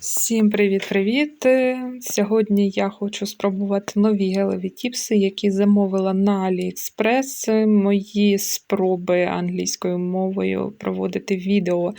Всім привіт-привіт! Сьогодні я хочу спробувати нові гелеві тіпси, які замовила на AliExpress. Мої спроби англійською мовою проводити відео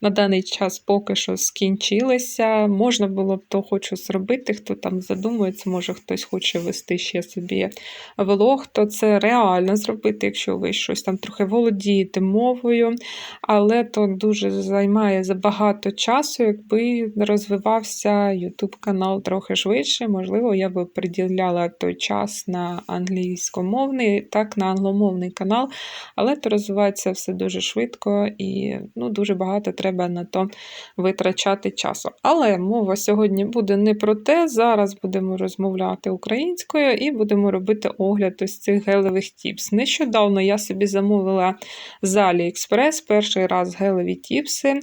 на даний час поки що скінчилися. Можна було б то хочу зробити, хто там задумується, може хтось хоче вести ще собі влог, то це реально зробити, якщо ви щось там трохи володієте мовою, але то дуже займає забагато часу, якби розвивався YouTube канал трохи швидше. Можливо, я би приділяла той час на англійськомовний, так, на англомовний канал, але то розвивається все дуже швидко і ну, дуже багато треба на то витрачати часу. Але мова сьогодні буде не про те. Зараз будемо розмовляти українською і будемо робити огляд ось цих гелевих тіпс. Нещодавно я собі замовила з AliExpress перший раз гелеві тіпси.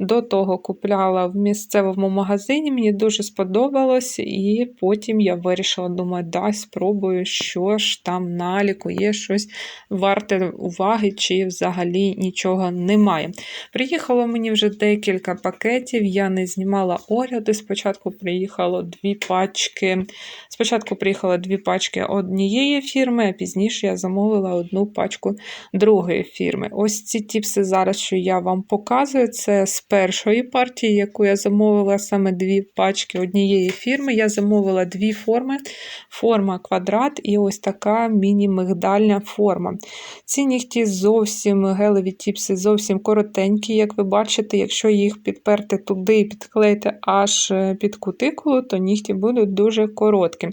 До того купляла в місцевому магазині, мені дуже сподобалось, і потім я вирішила, думаю, дай спробую, що ж там наліку, є щось варте уваги, чи взагалі нічого немає. Приїхало мені вже декілька пакетів, я не знімала огляди. Спочатку приїхало дві пачки. Спочатку приїхало дві пачки однієї фірми, а пізніше я замовила одну пачку другої фірми. Ось ці тіпси зараз, що я вам показую, це з першої партії, яку я замовила саме дві пачки однієї фірми. Я замовила дві форми: форма квадрат і ось така міні-мигдальна форма. Ці нігті зовсім гелеві тіпси, зовсім коротенькі, як ви бачите, якщо їх підперти туди і підклеїти аж е, під кутикулу, то нігті будуть дуже короткі.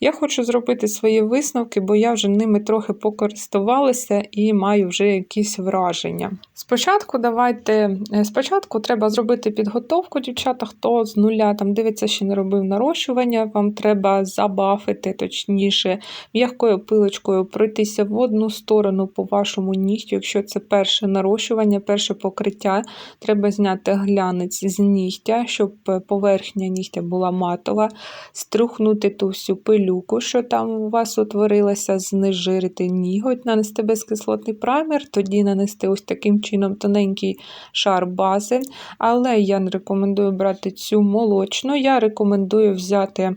Я хочу зробити свої висновки, бо я вже ними трохи покористувалася і маю вже якісь враження. Спочатку давайте, е, спочатку треба зробити підготовку, дівчата, хто з нуля там дивиться, ще не робив нарощування, вам треба забафити, точніше, м'якою пилочкою пройтися в одну сторону по вашому нігтю. Якщо це перше нарощування, перше покриття, треба зняти глянець з нігтя, щоб поверхня нігтя була матова, струхнути ту всю пилюку, що там у вас утворилася, знежирити ніготь, нанести безкислотний праймер, тоді нанести ось таким чином тоненький шар бази. Але я не рекомендую брати цю молочну, я рекомендую взяти.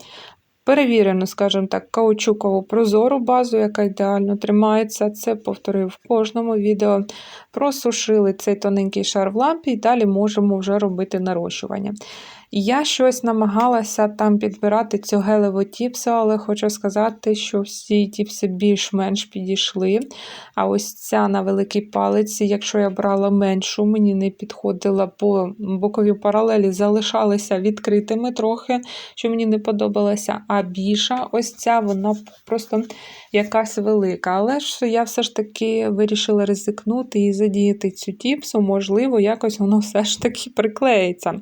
Перевірену, скажімо так, каучукову прозору базу, яка ідеально тримається. Це повторив в кожному відео. Просушили цей тоненький шар в лампі і далі можемо вже робити нарощування. Я щось намагалася там підбирати цю гелеву тіпсу, але хочу сказати, що всі тіпси більш-менш підійшли. А ось ця на великій палиці, якщо я брала меншу, мені не підходила, бо бокові паралелі залишалися відкритими трохи, що мені не подобалося. А більша, ось ця, вона просто якась велика. Але ж я все ж таки вирішила ризикнути і задіяти цю тіпсу, можливо, якось воно все ж таки приклеїться.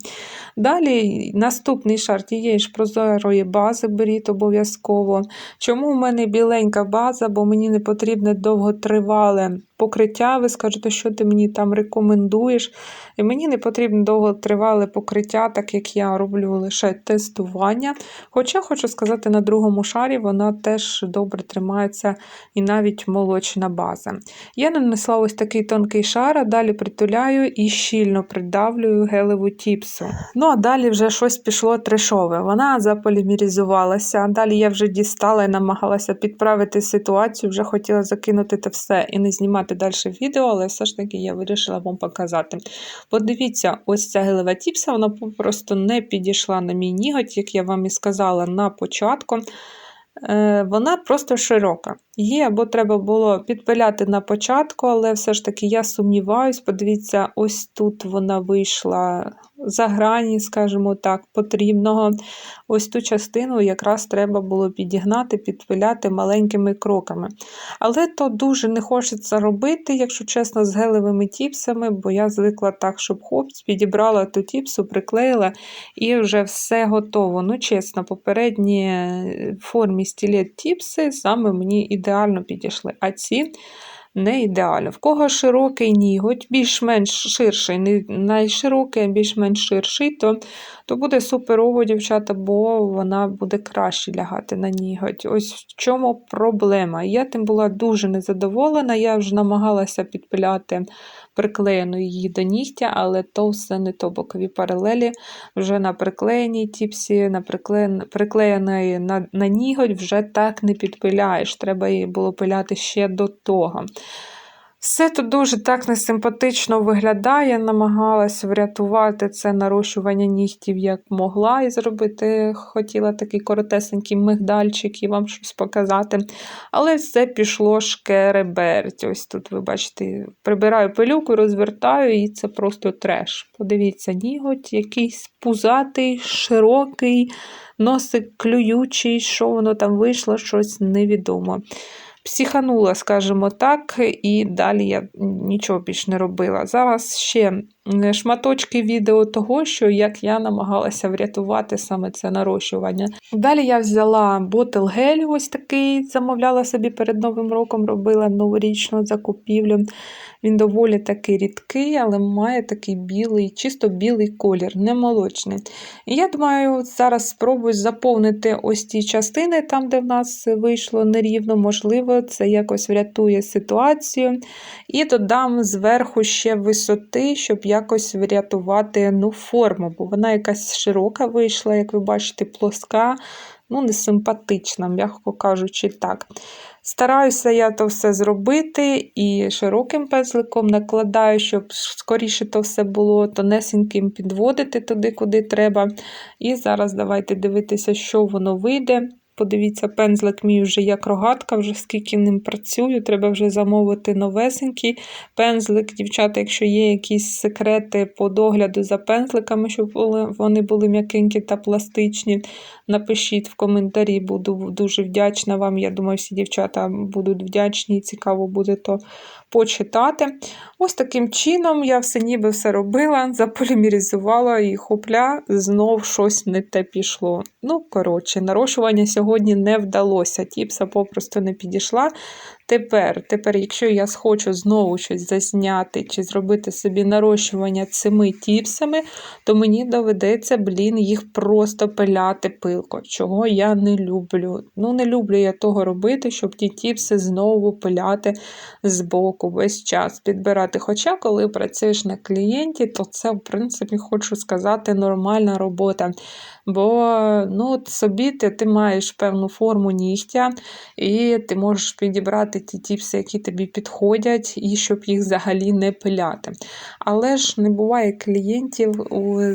Далі наступний шар тієї ж прозорої бази беріть обов'язково. Чому в мене біленька база, бо мені не потрібне довготривале покриття. Ви скажете, що ти мені там рекомендуєш. І мені не потрібно довготривале покриття, так як я роблю лише тестування. Хоча, хочу сказати, на другому шарі вона теж добре тримається і навіть молочна база. Я нанесла ось такий тонкий шар, а далі притуляю і щільно придавлюю гелеву тіпсу. Ну, а далі вже щось пішло трешове. Вона заполімеризувалася. Далі я вже дістала і намагалася підправити ситуацію, вже хотіла закинути те все і не знімати далі відео, але все ж таки я вирішила вам показати. Подивіться, ось ця гелева тіпса, вона просто не підійшла на мій ніготь, як я вам і сказала на початку. Е, вона просто широка. Її або треба було підпиляти на початку, але все ж таки я сумніваюсь, подивіться, ось тут вона вийшла за грані, скажімо так, потрібного. Ось ту частину якраз треба було підігнати, підпиляти маленькими кроками. Але то дуже не хочеться робити, якщо чесно, з гелевими тіпсами, бо я звикла так, щоб хоп, підібрала ту тіпсу, приклеїла і вже все готово. Ну, чесно, попередні е, формі стілет тіпси саме мені ідеально підійшли. А ці не ідеально. В кого широкий ніготь, більш-менш ширший, найширокий, більш-менш ширший, то то буде суперово, дівчата, бо вона буде краще лягати на ніготь. Ось в чому проблема. Я тим була дуже незадоволена, я вже намагалася підпиляти приклеєну її до нігтя, але то все не то бокові паралелі вже на приклеєній тіпсі, на приклеєної на, на ніготь вже так не підпиляєш. Треба її було пиляти ще до того. Все тут дуже так несимпатично виглядає. Намагалась врятувати це нарощування нігтів як могла, і зробити хотіла такий коротесенький мигдальчик і вам щось показати. Але все пішло шкереберть. Ось тут, ви бачите, прибираю пилюку, розвертаю, і це просто треш. Подивіться, ніготь якийсь пузатий, широкий, носик клюючий, що воно там вийшло, щось невідомо. Психанула, скажімо так, і далі я нічого більш не робила. Зараз ще шматочки відео того, що як я намагалася врятувати саме це нарощування. Далі я взяла ботл гель, ось такий, замовляла собі перед Новим роком, робила новорічну закупівлю. Він доволі такий рідкий, але має такий білий, чисто білий колір, не молочний. І я думаю, зараз спробую заповнити ось ті частини, там, де в нас вийшло нерівно, можливо, це якось врятує ситуацію. І додам зверху ще висоти, щоб якось врятувати ну, форму, бо вона якась широка вийшла, як ви бачите, плоска, ну, не симпатична, м'яко кажучи, так. Стараюся я то все зробити і широким пензликом накладаю, щоб скоріше то все було тонесеньким підводити туди, куди треба. І зараз давайте дивитися, що воно вийде. Подивіться, пензлик мій вже як рогатка, вже скільки ним працюю, треба вже замовити новесенький пензлик. Дівчата, якщо є якісь секрети по догляду за пензликами, щоб вони були м'якенькі та пластичні, напишіть в коментарі, буду дуже вдячна вам. Я думаю, всі дівчата будуть вдячні і цікаво буде то почитати. Ось таким чином я все ніби все робила, заполімеризувала і хопля, знов щось не те пішло. Ну, коротше, нарощування сьогодні не вдалося. Тіпса попросту не підійшла. Тепер, тепер, якщо я схочу знову щось зазняти чи зробити собі нарощування цими тіпсами, то мені доведеться, блін, їх просто пиляти пилко, чого я не люблю. Ну, не люблю я того робити, щоб ті тіпси знову пиляти збоку весь час підбирати. Хоча, коли працюєш на клієнті, то це, в принципі, хочу сказати, нормальна робота. Бо ну, собі ти, ти маєш певну форму нігтя, і ти можеш підібрати ті тіпси, які тобі підходять, і щоб їх взагалі не пиляти. Але ж не буває клієнтів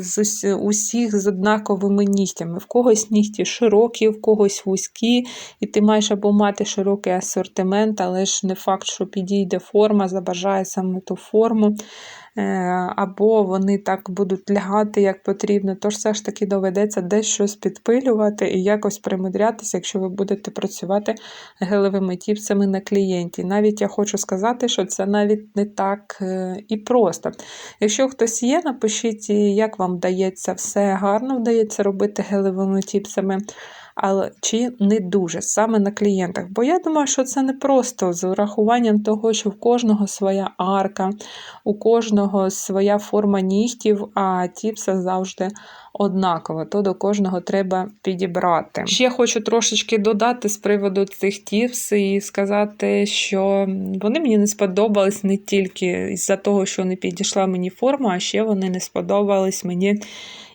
з усіх з однаковими нігтями. В когось нігті широкі, в когось вузькі, і ти маєш або мати широкий асортимент, але ж не факт, що підійде форма, забажає саме ту форму. Е, або вони так будуть лягати, як потрібно, тож все ж таки доведеться десь щось підпилювати і якось примудрятися, якщо ви будете працювати гелевими тіпсами на клієнті. Навіть я хочу сказати, що це навіть не так е, і просто. Якщо хтось є, напишіть, як вам вдається все гарно вдається робити гелевими тіпсами але чи не дуже саме на клієнтах. Бо я думаю, що це не просто з урахуванням того, що в кожного своя арка, у кожного своя форма нігтів, а тіпса завжди однакова, то до кожного треба підібрати. Ще хочу трошечки додати з приводу цих тіпс і сказати, що вони мені не сподобались не тільки з-за того, що не підійшла мені форма, а ще вони не сподобались мені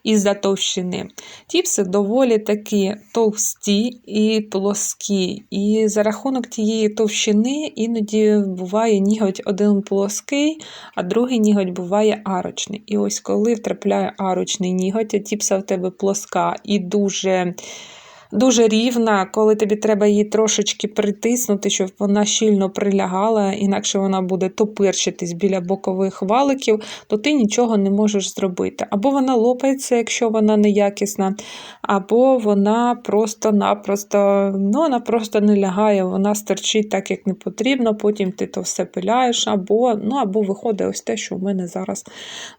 із-за товщини. Тіпси доволі такі товсті і плоскі. І за рахунок тієї товщини іноді буває ніготь один плоский, а другий ніготь буває арочний. І ось коли втрапляє арочний ніготь, а тіпса в тебе плоска і дуже дуже рівна, коли тобі треба її трошечки притиснути, щоб вона щільно прилягала, інакше вона буде топирчитись біля бокових валиків, то ти нічого не можеш зробити. Або вона лопається, якщо вона неякісна, або вона просто-напросто ну, вона просто не лягає, вона стерчить так, як не потрібно, потім ти то все пиляєш, або ну, або виходить ось те, що в мене зараз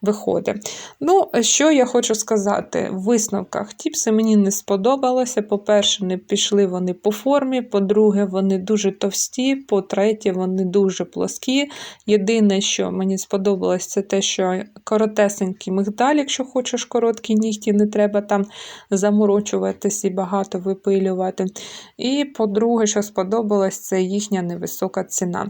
виходить. Ну, Що я хочу сказати? В висновках тіпси мені не сподобалося. По-перше, не пішли вони по формі, по-друге, вони дуже товсті, по-третє, вони дуже плоскі. Єдине, що мені сподобалось, це те, що коротесенький мигдаль, якщо хочеш короткі нігті, не треба там заморочуватись і багато випилювати. І, по-друге, що сподобалось, це їхня невисока ціна.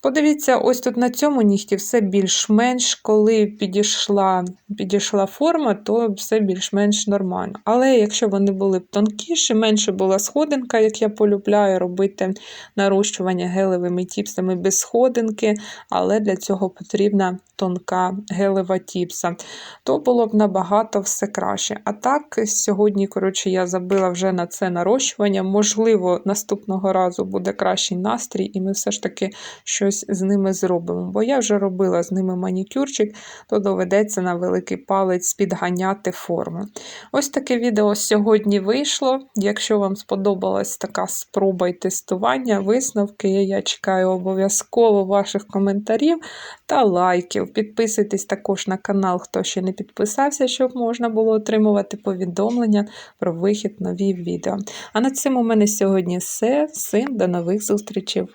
Подивіться, ось тут на цьому нігті все більш-менш, коли підійшла, підійшла форма, то все більш-менш нормально. Але якщо вони були б тонкіші, менше була сходинка, як я полюбляю робити нарощування гелевими тіпсами без сходинки, але для цього потрібна тонка гелева тіпса, то було б набагато все краще. А так, сьогодні, коротше, я забила вже на це нарощування. Можливо, наступного разу буде кращий настрій, і ми все ж таки щось з ними зробимо. Бо я вже робила з ними манікюрчик, то доведеться на великий палець підганяти форму. Ось таке відео сьогодні вийшло. Якщо вам сподобалась така спроба і тестування, висновки, я чекаю обов'язково ваших коментарів та лайків. Підписуйтесь також на канал, хто ще не підписався, щоб можна було отримувати повідомлення про вихід нові відео. А на цьому у мене сьогодні все. Всім до нових зустрічей!